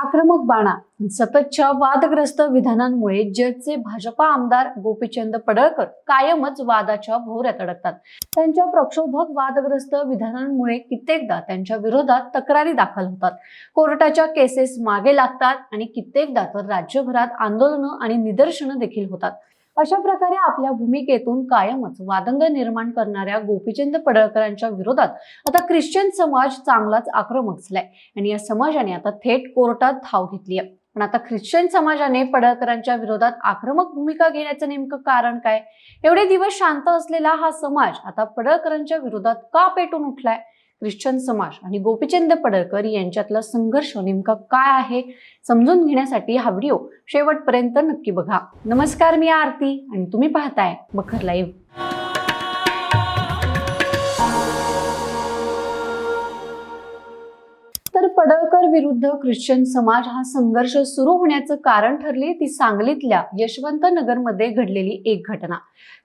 आक्रमक बाणा सततच्या वादग्रस्त विधानांमुळे जतचे भाजपा आमदार गोपीचंद पडळकर कायमच वादाच्या भोवऱ्यात अडकतात. त्यांच्या प्रक्षोभक वादग्रस्त विधानांमुळे कित्येकदा त्यांच्या विरोधात तक्रारी दाखल होतात. कोर्टाच्या केसेस मागे लागतात आणि कित्येकदा तर राज्यभरात आंदोलनं आणि निदर्शनं देखील होतात. अशा प्रकारे आपल्या भूमिकेतून कायमच वादंग निर्माण करणाऱ्या गोपीचंद पडळकरांच्या विरोधात आता ख्रिश्चन समाज चांगलाच आक्रमक झालाय आणि या समाजाने आता थेट कोर्टात धाव घेतली आहे. पण आता ख्रिश्चन समाजाने पडळकरांच्या विरोधात आक्रमक भूमिका घेण्याचं नेमकं कारण काय? एवढे दिवस शांत असलेला हा समाज आता पडळकरांच्या विरोधात का पेटून उठलाय? ख्रिश्चन समाज आणि गोपीचंद पडळकर यांच्यातला संघर्ष नेमका काय आहे समजून घेण्यासाठी हा व्हिडिओ शेवटपर्यंत नक्की बघा. नमस्कार मी आरती आणि तुम्ही पाहताय बखर लाईव्ह. पडळकर विरुद्ध ख्रिश्चन समाज हा संघर्ष सुरू होण्याचं कारण ठरली ती सांगलीतल्या यशवंत नगरमध्ये घडलेली एक घटना.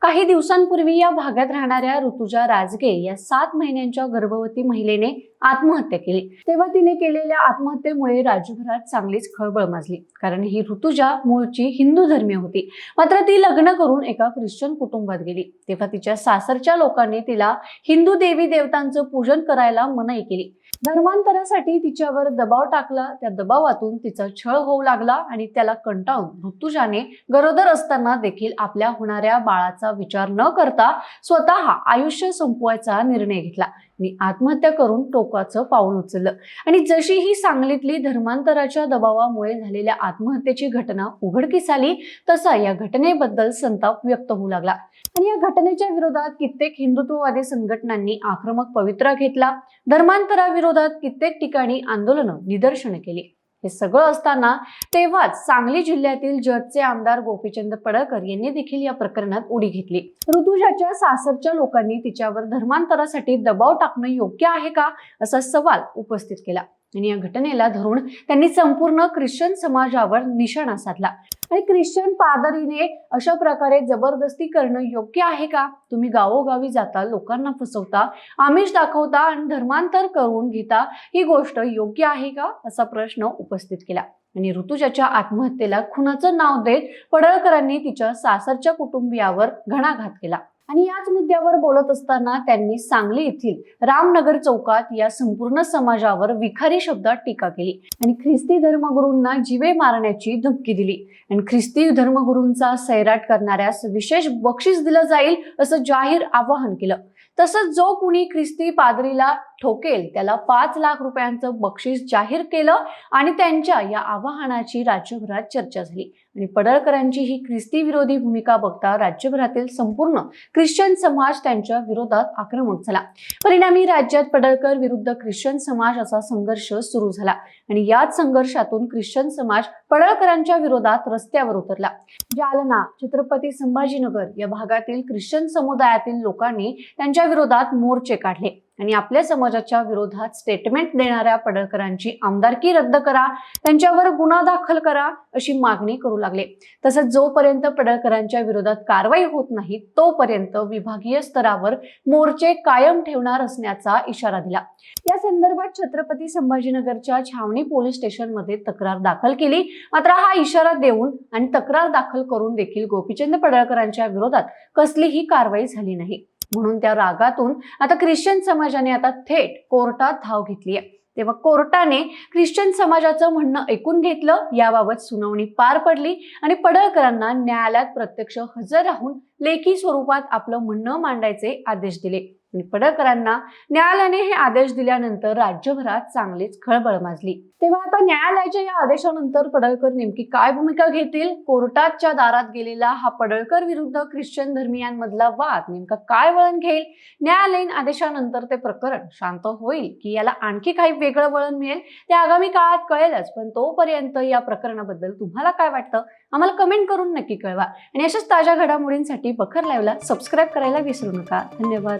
काही दिवसांपूर्वी या भागात राहणाऱ्या ऋतुजा राजगे या सात महिन्यांच्या गर्भवती महिलेने आत्महत्या केली. तेव्हा तिने केलेल्या आत्महत्येमुळे राज्यभरात चांगलीच खळबळ माजली. कारण ही ऋतुजा मूळची हिंदू धर्मीय होती. मात्र ती लग्न करून एका ख्रिश्चन कुटुंबात गेली. तेव्हा तिच्या सासरच्या लोकांनी तिला हिंदू देवी देवतांचं पूजन करायला मनाई केली. धर्मांतरासाठी तिच्यावर दबाव टाकला. त्या दबावातून तिचा छळ होऊ लागला आणि त्याला कंटाळून ऋतुजाने गरोदर असताना देखील आपल्या होणाऱ्या बाळाचा विचार न करता स्वतः आयुष्य संपवायचा निर्णय घेतला. मी आत्महत्या करून टोकाचं पाऊल उचललं. आणि जशी ही सांगलीतली धर्मांतराच्या दबावामुळे झालेल्या आत्महत्येची घटना उघडकीस आली तसा या घटनेबद्दल संताप व्यक्त होऊ लागला. आणि या घटनेच्या विरोधात कित्येक हिंदुत्ववादी संघटनांनी आक्रमक पवित्रा घेतला. धर्मांतराविरोधात कित्येक ठिकाणी आंदोलनं निदर्शनं केली. हे सगळं असताना तेव्हाच सांगली जिल्ह्यातील जतचे आमदार गोपीचंद पडळकर यांनी देखील या प्रकरणात उडी घेतली. ऋतुजाच्या सासरच्या लोकांनी तिच्यावर धर्मांतरासाठी दबाव टाकणं योग्य आहे का असा सवाल उपस्थित केला. आणि या घटनेला धरून त्यांनी संपूर्ण ख्रिश्चन समाजावर निशाणा साधला. आणि ख्रिश्चन पादरीने अशा प्रकारे जबरदस्ती करणं योग्य आहे का? तुम्ही गावोगावी जाता लोकांना फसवता आमिष दाखवता आणि धर्मांतर करून घेता ही गोष्ट योग्य आहे का? असा प्रश्न उपस्थित केला. आणि ऋतुजाच्या आत्महत्येला खुनाचं नाव देत पडळकरांनी तिच्या सासरच्या कुटुंबियावर घणाघात केला. आणि याच मुद्द्यावर बोलत असताना त्यांनी सांगली येथील रामनगर चौकात या संपूर्ण समाजावर विखारी शब्दात टीका केली आणि ख्रिस्ती धर्मगुरूंना जीवे मारण्याची धमकी दिली. आणि ख्रिस्ती धर्मगुरूंचा सैराट करणाऱ्यास विशेष बक्षीस दिलं जाईल असं जाहीर आवाहन केलं. तसंच जो कुणी ख्रिस्ती पादरीला ठोकेल. त्याला पाच लाख रुपयांचं बक्षीस जाहीर केलं आणि त्यांच्या या आवाहनाची राज्यभरात चर्चा झाली. आणि पडळकरांची ही ख्रिस्ती विरोधी भूमिका बघता राज्यभरातील संपूर्ण ख्रिश्चन समाज त्यांच्या विरोधात आक्रमक झाला. परिणामी राज्यात पडळकर विरुद्ध ख्रिश्चन समाज असा संघर्ष सुरू झाला. आणि याच संघर्षातून ख्रिश्चन समाज पडळकरांच्या विरोधात रस्त्यावर उतरला. जालना छत्रपती संभाजीनगर या भागातील ख्रिश्चन समुदायातील लोकांनी त्यांच्या विरोधात मोर्चे काढले. आणि आपल्या समाजाच्या विरोधात स्टेटमेंट देणाऱ्या पडळकरांची आमदारकी रद्द करा त्यांच्यावर गुन्हा दाखल करा अशी मागणी करू लागले. तसंच जोपर्यंत पडळकरांच्या विरोधात कारवाई होत नाही तोपर्यंत विभागीय स्तरावर मोर्चे कायम ठेवणार असण्याचा इशारा दिला. या संदर्भात छत्रपती संभाजीनगरच्या छावणी पोलीस स्टेशनमध्ये तक्रार दाखल केली. मात्र हा इशारा देऊन आणि तक्रार दाखल करून देखील गोपीचंद पडळकरांच्या विरोधात कसलीही कारवाई झाली नाही. म्हणून त्या रागातून आता ख्रिश्चन समाजाने आता थेट कोर्टात धाव घेतली आहे. तेव्हा कोर्टाने ख्रिश्चन समाजाचं म्हणणं ऐकून घेतलं याबाबत सुनावणी पार पडली आणि पडळकरांना न्यायालयात प्रत्यक्ष हजर राहून लेखी स्वरूपात आपलं म्हणणं मांडायचे आदेश दिले. पडळकरांना न्यायालयाने हे आदेश दिल्यानंतर राज्यभरात चांगलीच खळबळ माजली. तेव्हा आता न्यायालयाच्या या आदेशानंतर पडळकर नेमकी काय भूमिका घेतील? कोर्टाच्या दारात गेलेला हा पडळकर विरुद्ध ख्रिश्चन धर्मियांमधला वाद नेमका काय वळण घेईल? न्यायालयीन आदेशानंतर ते प्रकरण शांत होईल की याला आणखी काही वेगळं वळण मिळेल? ते आगामी काळात कळेलच पण तोपर्यंत या प्रकरणाबद्दल तुम्हाला काय वाटतं? आम्हाला कमेंट करून नक्की कळवा. आणि अशाच ताज्या घडामोडींसाठी बखर लाईव्हला सबस्क्राईब करायला विसरू नका. धन्यवाद.